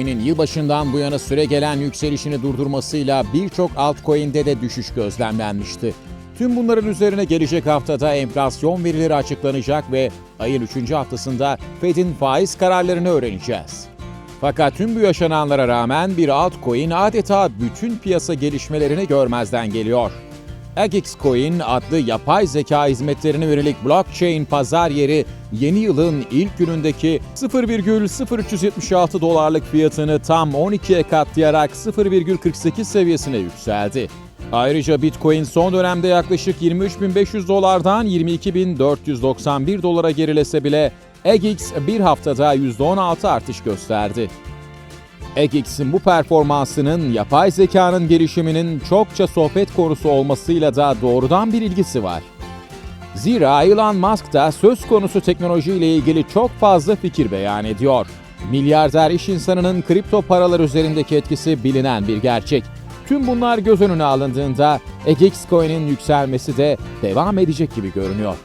yılbaşından bu yana süre gelen yükselişini durdurmasıyla birçok altcoin'de de düşüş gözlemlenmişti. Tüm bunların üzerine gelecek haftada enflasyon verileri açıklanacak ve ayın 3. haftasında Fed'in faiz kararlarını öğreneceğiz. Fakat tüm bu yaşananlara rağmen bir altcoin adeta bütün piyasa gelişmelerini görmezden geliyor. Agix Coin adlı yapay zeka hizmetlerine yönelik blockchain pazar yeri yeni yılın ilk günündeki 0,0376 dolarlık fiyatını tam 12'ye katlayarak 0,48 seviyesine yükseldi. Ayrıca Bitcoin son dönemde yaklaşık 23.500 dolardan 22.491 dolara gerilese bile Agix bir haftada %16 artış gösterdi. Agix'in bu performansının yapay zekanın gelişiminin çokça sohbet konusu olmasıyla da doğrudan bir ilgisi var. Zira Elon Musk da söz konusu teknolojiyle ilgili çok fazla fikir beyan ediyor. Milyarder iş insanının kripto paralar üzerindeki etkisi bilinen bir gerçek. Tüm bunlar göz önüne alındığında Agix Coin'in yükselmesi de devam edecek gibi görünüyor.